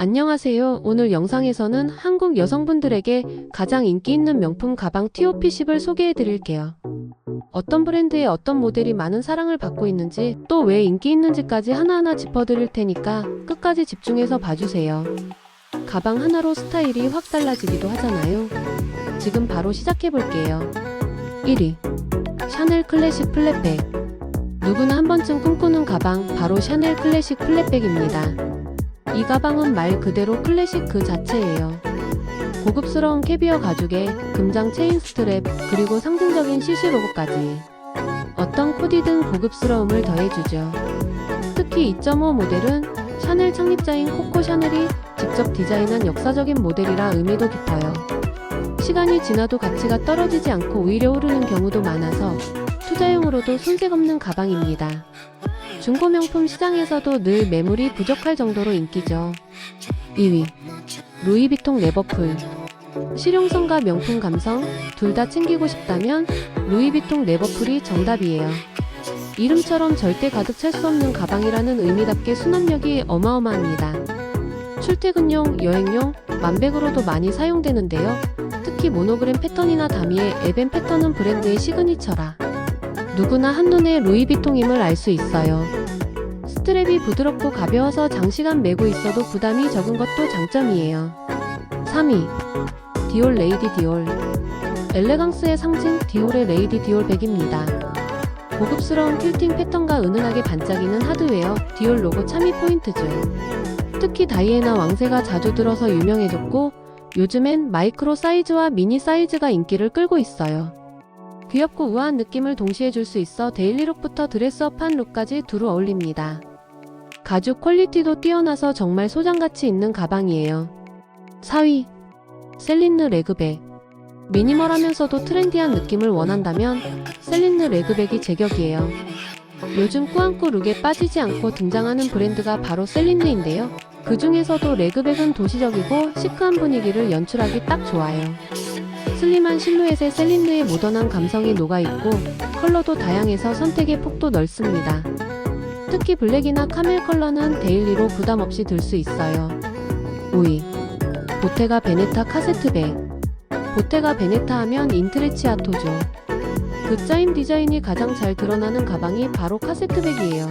안녕하세요. 오늘 영상에서는 한국 여성분들에게 가장 인기 있는 명품 가방 TOP10을 소개해 드릴게요. 어떤 브랜드의 어떤 모델이 많은 사랑을 받고 있는지 또 왜 인기 있는지까지 하나하나 짚어 드릴 테니까 끝까지 집중해서 봐주세요. 가방 하나로 스타일이 확 달라지기도 하잖아요. 지금 바로 시작해 볼게요. 1위. 샤넬 클래식 플랫백. 누구나 한 번쯤 꿈꾸는 가방 바로 샤넬 클래식 플랫백입니다. 이 가방은 말 그대로 클래식 그 자체예요. 고급스러운 캐비어 가죽에 금장 체인 스트랩 그리고 상징적인 CC 로고까지 어떤 코디든 고급스러움을 더해주죠. 특히 2.5 모델은 샤넬 창립자인 코코 샤넬이 직접 디자인한 역사적인 모델이라 의미도 깊어요. 시간이 지나도 가치가 떨어지지 않고 오히려 오르는 경우도 많아서 투자용으로도 손색 없는 가방입니다. 중고 명품 시장에서도 늘 매물이 부족할 정도로 인기죠. 2위. 루이비통 레버풀. 실용성과 명품 감성 둘 다 챙기고 싶다면 루이비통 레버풀이 정답이에요. 이름처럼 절대 가득 찰 수 없는 가방이라는 의미답게 수납력이 어마어마합니다. 출퇴근용, 여행용, 만백으로도 많이 사용되는데요. 특히 모노그램 패턴이나 다미의 에벤 패턴은 브랜드의 시그니처라 누구나 한눈에 루이비통임을 알 수 있어요. 스트랩이 부드럽고 가벼워서 장시간 메고 있어도 부담이 적은 것도 장점이에요. 3위. 디올 레이디 디올. 엘레강스의 상징 디올의 레이디 디올 백입니다. 고급스러운 퀼팅 패턴과 은은하게 반짝이는 하드웨어 디올 로고 참이 포인트죠. 특히 다이애나 왕세가 자주 들어서 유명해졌고 요즘엔 마이크로 사이즈와 미니 사이즈가 인기를 끌고 있어요. 귀엽고 우아한 느낌을 동시에 줄 수 있어 데일리룩부터 드레스업한 룩까지 두루 어울립니다. 가죽 퀄리티도 뛰어나서 정말 소장가치 있는 가방이에요. 4위. 셀린느 레그백. 미니멀하면서도 트렌디한 느낌을 원한다면 셀린느 레그백이 제격이에요. 요즘 꾸안꾸 룩에 빠지지 않고 등장하는 브랜드가 바로 셀린느인데요. 그 중에서도 레그백은 도시적이고 시크한 분위기를 연출하기 딱 좋아요. 슬림한 실루엣에 셀린느의 모던한 감성이 녹아있고 컬러도 다양해서 선택의 폭도 넓습니다. 특히 블랙이나 카멜 컬러는 데일리로 부담 없이 들 수 있어요. 5위. 보테가 베네타 카세트백. 보테가 베네타 하면 인트레치아토죠. 그 짜임 디자인이 가장 잘 드러나는 가방이 바로 카세트백이에요.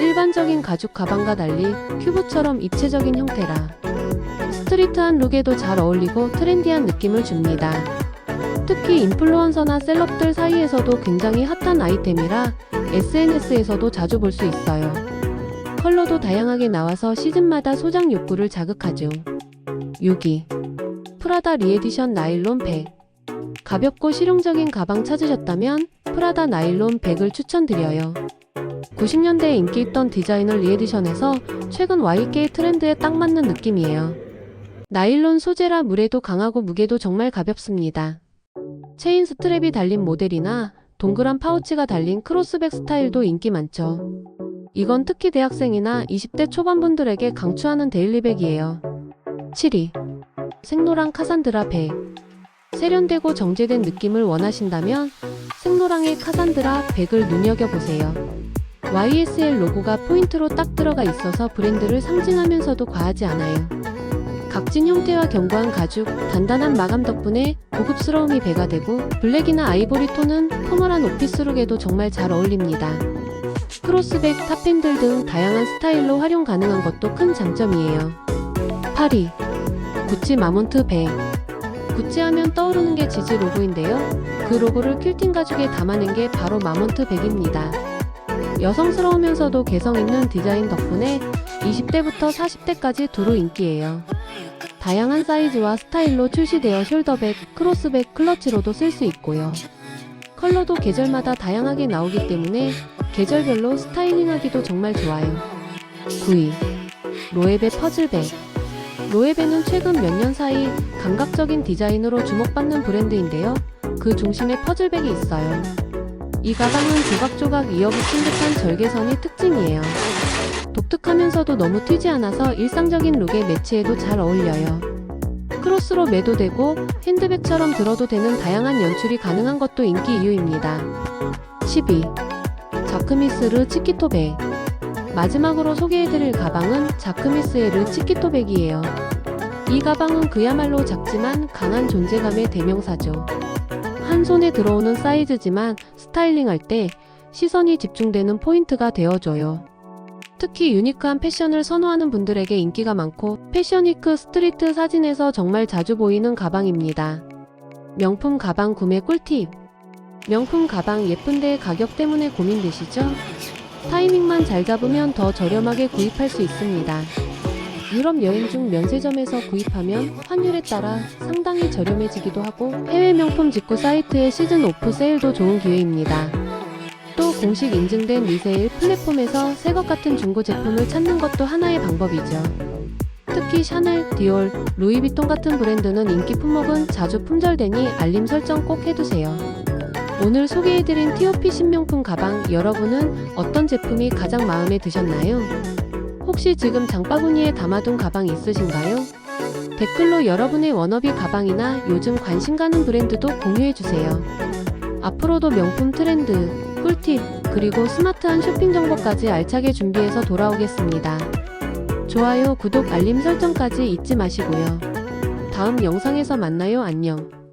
일반적인 가죽 가방과 달리 큐브처럼 입체적인 형태라 스트리트한 룩에도 잘 어울리고 트렌디한 느낌을 줍니다. 특히 인플루언서나 셀럽들 사이에서도 굉장히 핫한 아이템이라 SNS에서도 자주 볼 수 있어요. 컬러도 다양하게 나와서 시즌마다 소장 욕구를 자극하죠. 6위. 프라다 리에디션 나일론 백. 가볍고 실용적인 가방 찾으셨다면 프라다 나일론 백을 추천드려요. 90년대에 인기 있던 디자이너 리에디션에서 최근 YK 트렌드에 딱 맞는 느낌이에요. 나일론 소재라 물에도 강하고 무게도 정말 가볍습니다. 체인 스트랩이 달린 모델이나 동그란 파우치가 달린 크로스백 스타일도 인기 많죠. 이건 특히 대학생이나 20대 초반분들에게 강추하는 데일리백이에요. 7위. 생노랑 카산드라 백. 세련되고 정제된 느낌을 원하신다면 생노랑의 카산드라 백을 눈여겨보세요. YSL 로고가 포인트로 딱 들어가 있어서 브랜드를 상징하면서도 과하지 않아요. 각진 형태와 견고한 가죽, 단단한 마감 덕분에 고급스러움이 배가 되고 블랙이나 아이보리 톤은 포멀한 오피스룩에도 정말 잘 어울립니다. 크로스백, 탑핸들 등 다양한 스타일로 활용 가능한 것도 큰 장점이에요. 8위. 구찌 마몬트 백. 구찌 하면 떠오르는 게 지지 로고인데요. 그 로고를 퀼팅 가죽에 담아낸 게 바로 마몬트 백입니다. 여성스러우면서도 개성 있는 디자인 덕분에 20대부터 40대까지 두루 인기예요. 다양한 사이즈와 스타일로 출시되어 숄더백, 크로스백, 클러치로도 쓸 수 있고요. 컬러도 계절마다 다양하게 나오기 때문에 계절별로 스타일링하기도 정말 좋아요. 9위. 로에베 퍼즐백. 로에베는 최근 몇 년 사이 감각적인 디자인으로 주목받는 브랜드인데요. 그 중심에 퍼즐백이 있어요. 이 가방은 조각조각 이어붙인 듯한 절개선이 특징이에요. 독특하면서도 너무 튀지 않아서 일상적인 룩에 매치해도 잘 어울려요. 크로스로 매도 되고 핸드백처럼 들어도 되는 다양한 연출이 가능한 것도 인기 이유입니다. 12. 자크미스르 치키토백 마지막으로 소개해드릴 가방은 자크미스의 르 치키토백이에요. 이 가방은 그야말로 작지만 강한 존재감의 대명사죠. 한 손에 들어오는 사이즈지만 스타일링할 때 시선이 집중되는 포인트가 되어줘요. 특히 유니크한 패션을 선호하는 분들에게 인기가 많고 패션위크 스트리트 사진에서 정말 자주 보이는 가방입니다. 명품 가방 구매 꿀팁. 명품 가방 예쁜데 가격 때문에 고민되시죠? 타이밍만 잘 잡으면 더 저렴하게 구입할 수 있습니다. 유럽 여행 중 면세점에서 구입하면 환율에 따라 상당히 저렴해지기도 하고 해외 명품 직구 사이트의 시즌 오프 세일도 좋은 기회입니다. 또 공식 인증된 리세일 플랫폼에서 새 것 같은 중고 제품을 찾는 것도 하나의 방법이죠. 특히 샤넬, 디올, 루이비통 같은 브랜드는 인기 품목은 자주 품절되니 알림 설정 꼭 해두세요. 오늘 소개해드린 TOP 신명품 가방 여러분은 어떤 제품이 가장 마음에 드셨나요? 혹시 지금 장바구니에 담아둔 가방 있으신가요? 댓글로 여러분의 워너비 가방이나 요즘 관심 가는 브랜드도 공유해주세요. 앞으로도 명품 트렌드, 그리고 스마트한 쇼핑 정보까지 알차게 준비해서 돌아오겠습니다. 좋아요, 구독, 알림 설정까지 잊지 마시고요. 다음 영상에서 만나요. 안녕.